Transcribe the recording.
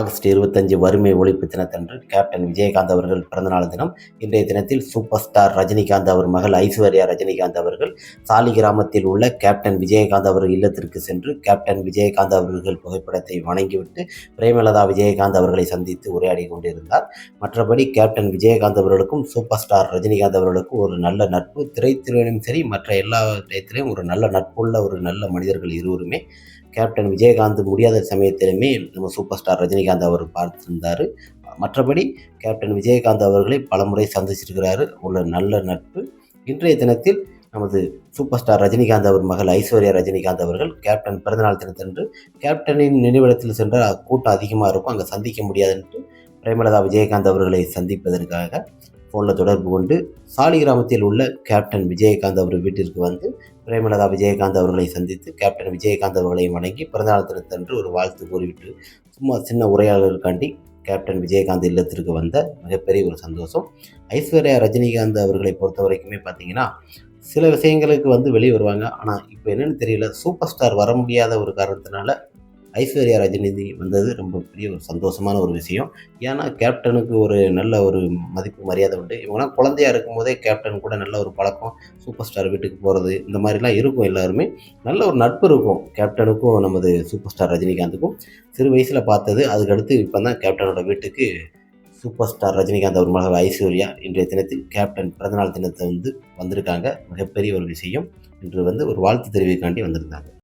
August இருபத்தஞ்சு வறுமை ஒழிப்பு தினத்தன்று கேப்டன் விஜயகாந்த் அவர்கள் பிறந்தநாள் தினம். இன்றைய தினத்தில் சூப்பர் ஸ்டார் ரஜினிகாந்த் அவர் மகள் ஐஸ்வர்யா ரஜினிகாந்த் அவர்கள் சாலி கிராமத்தில் உள்ள கேப்டன் விஜயகாந்த் அவர்கள் இல்லத்திற்கு சென்று கேப்டன் விஜயகாந்த் அவர்கள் புகைப்படத்தை வணங்கிவிட்டு பிரேமலதா விஜயகாந்த் அவர்களை சந்தித்து உரையாடி கொண்டிருந்தார். மற்றபடி கேப்டன் விஜயகாந்த் அவர்களுக்கும் சூப்பர் ஸ்டார் ரஜினிகாந்த் அவர்களுக்கும் ஒரு நல்ல நட்பு. திரைத்துறையிலும் சரி மற்ற எல்லா இடத்திலையும் ஒரு நல்ல நட்புள்ள ஒரு நல்ல மனிதர்கள் இருவருமே. கேப்டன் விஜயகாந்த் முடியாத சமயத்திலுமே நம்ம சூப்பர் ஸ்டார் ரஜினிகாந்த் அவர் பார்த்துருந்தார். மற்றபடி கேப்டன் விஜயகாந்த் அவர்களை பலமுறை சந்திச்சிருக்கிறாரு. உள்ள நல்ல நட்பு. இன்றைய தினத்தில் நமது சூப்பர் ஸ்டார் ரஜினிகாந்த் அவர் மகள் ஐஸ்வர்யா ரஜினிகாந்த் அவர்கள் கேப்டன் பிறந்தநாள் தினத்தன்று கேப்டனின் நினைவிடத்தில் சென்றால் கூட்டம் அதிகமாக இருக்கும். அங்கே சந்திக்க முடியாதுன்ட்டு பிரேமலதா விஜயகாந்த் அவர்களை சந்திப்பதற்காக ஃபோனில் தொடர்பு கொண்டு சாலி கிராமத்தில் உள்ள கேப்டன் விஜயகாந்த் அவர் வீட்டிற்கு வந்து பிரேமலதா விஜயகாந்த் அவர்களை சந்தித்து கேப்டன் விஜயகாந்த் அவர்களை வணங்கி பிறந்தநாள் தினத்தன்று ஒரு வாழ்த்து கூறிவிட்டு சும்மா சின்ன உரையாடலுக்காண்டி கேப்டன் விஜயகாந்த் இல்லத்திற்கு வந்த மிகப்பெரிய ஒரு சந்தோஷம். ஐஸ்வர்யா ரஜினிகாந்த் அவர்களை பொறுத்த வரைக்குமே பார்த்தீங்கன்னா சில விஷயங்களுக்கு வந்து வெளியே வருவாங்க. ஆனால் இப்போ என்னென்னு தெரியல. சூப்பர் ஸ்டார் வர முடியாத ஒரு காரணத்தினால ஐஸ்வர்யா ரஜினிதி வந்தது ரொம்ப பெரிய ஒரு சந்தோஷமான ஒரு விஷயம். ஏன்னா கேப்டனுக்கு ஒரு நல்ல ஒரு மதிப்பு மரியாதை உண்டு. இவங்களாம் குழந்தையா இருக்கும்போதே கேப்டன் கூட நல்ல ஒரு பழக்கம். சூப்பர் ஸ்டார் வீட்டுக்கு போகிறது இந்த மாதிரிலாம் இருக்கும் எல்லாருமே. நல்ல ஒரு நட்பு இருக்கும் கேப்டனுக்கும் நமது சூப்பர் ஸ்டார் ரஜினிகாந்துக்கும். சிறு வயசில் பார்த்தது அதுக்கடுத்து இப்போ தான் கேப்டனோட வீட்டுக்கு சூப்பர் ஸ்டார் ரஜினிகாந்த் அவர் மகள் ஐஸ்வர்யா இன்றைய தினத்தில் கேப்டன் பிறந்தநாள் தினத்தை வந்து வந்திருக்காங்க. மிகப்பெரிய ஒரு விஷயம். இன்று வந்து ஒரு வாழ்த்து தெரிவிக்காண்டி வந்திருந்தாங்க.